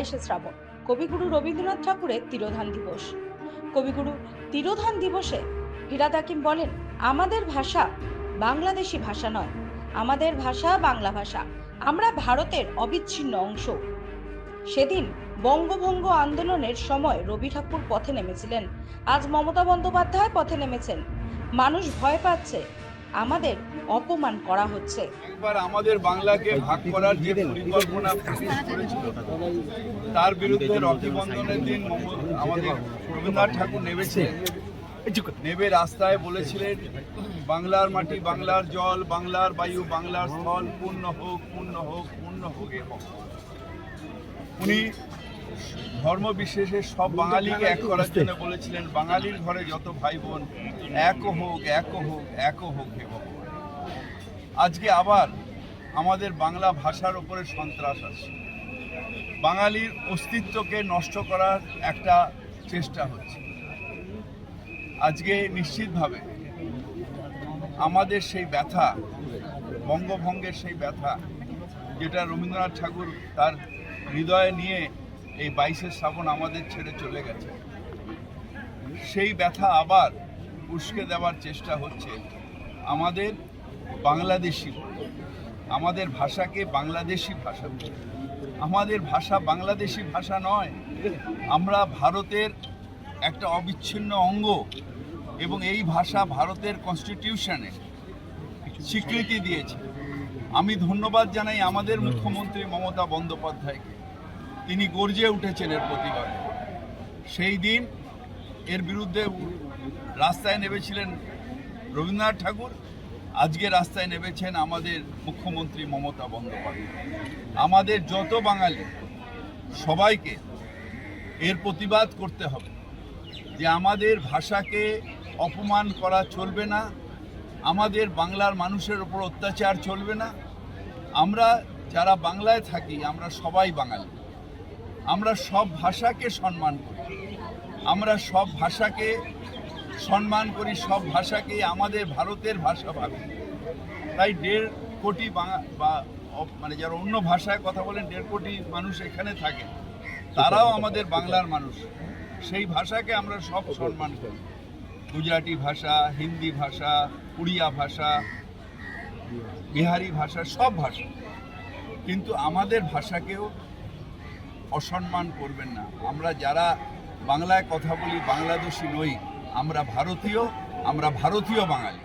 বাইশে শ্রাবণ। কবিগুরু রবীন্দ্রনাথ ঠাকুরের তিরোধান দিবস। কবিগুরু তিরোধান দিবসে ফিরাদ হাকিম বলেন, আমাদের ভাষা বাংলাদেশি ভাষা নয়। আমাদের ভাষা বাংলা ভাষা। আমরা ভারতের অবিচ্ছিন্ন অংশ। সেদিন বঙ্গভঙ্গ আন্দোলনের সময় রবি ঠাকুর পথে নেমেছিলেন। আজ মমতা বন্দ্যোপাধ্যায় পথে নেমেছেন। মানুষ ভয় পাচ্ছে আমাদের অপমান করা হচ্ছে। একবার আমাদের বাংলাকে ভাগ করার যে পরিকল্পনা তার বিরুদ্ধে রকি বন্ধনের দিন আমাদের রবীন্দ্রনাথ ঠাকুর নেমেছিলেন নেবে রাস্তায় বলেছিলেন, বাংলার মাটি বাংলার জল, বাংলার বায়ু, বাংলার স্থল, পূর্ণ হোক পূর্ণ হোক পূর্ণ হোক এবং উনি ধর্ম বিশেষে সব বাঙালিকে এক করার জন্য বলেছিলেন বাঙালির ঘরে যত ভাই বোন এক হোক এক হোক এক হোক হে ভগবান। আজকে আবার আমাদের বাংলা ভাষার উপরে সন্ত্রাস আছে বাঙালির অস্তিত্বকে নষ্ট করার একটা চেষ্টা হচ্ছে। আজকে নিশ্চিতভাবে আমাদের সেই ব্যথা বঙ্গভঙ্গের সেই ব্যথা যেটা রবীন্দ্রনাথ ঠাকুর তার হৃদয়ে নিয়ে এই বাইশে শ্রাবণ আমাদের ছেড়ে চলে গেছে। সেই ব্যথা আবার উস্কে দেওয়ার চেষ্টা হচ্ছে। আমাদের বাংলাদেশি আমাদের ভাষাকে বাংলাদেশি ভাষা। আমাদের ভাষা বাংলাদেশি ভাষা নয়, আমরা ভারতের একটা অবিচ্ছিন্ন অঙ্গ এবং এই ভাষা ভারতের কনস্টিটিউশনে স্বীকৃতি দিয়েছে। আমি ধন্যবাদ জানাই আমাদের মুখ্যমন্ত্রী মমতা বন্দ্যোপাধ্যায়কে। তিনি গর্জে উঠেছেন এর প্রতিবাদে। সেই দিন এর বিরুদ্ধে রাস্তায় নেমেছিলেন রবীন্দ্রনাথ ঠাকুর। আজকে রাস্তায় নেমেছেন আমাদের মুখ্যমন্ত্রী মমতা বন্দ্যোপাধ্যায়। আমাদের যত বাঙালি, সবাইকে এর প্রতিবাদ করতে হবে যে আমাদের ভাষাকে অপমান করা চলবে না, আমাদের বাংলার মানুষের ওপর অত্যাচার চলবে না। আমরা যারা বাংলায় থাকি, আমরা সবাই বাঙালি। আমরা সব ভাষাকে সম্মান করি। আমরা সব ভাষাকে সম্মান করি, সব ভাষাকে আমাদের ভারতের ভাষা ভাবি। তাই দেড় কোটি বা মানে যারা অন্য ভাষায় কথা বলেন, দেড় কোটি মানুষ এখানে থাকে। তারাও আমাদের বাংলার মানুষ। সেই ভাষাকে আমরা সব সম্মান করি। গুজরাটি ভাষা, হিন্দি ভাষা, উড়িয়া ভাষা, বিহারি ভাষা, সব ভাষা। কিন্তু আমাদের ভাষাকেও অসম্মান করবেন না। আমরা যারা বাংলায় কথা বলি, বাংলাদেশি নই, আমরা ভারতীয় আমরা ভারতীয় বাঙালি।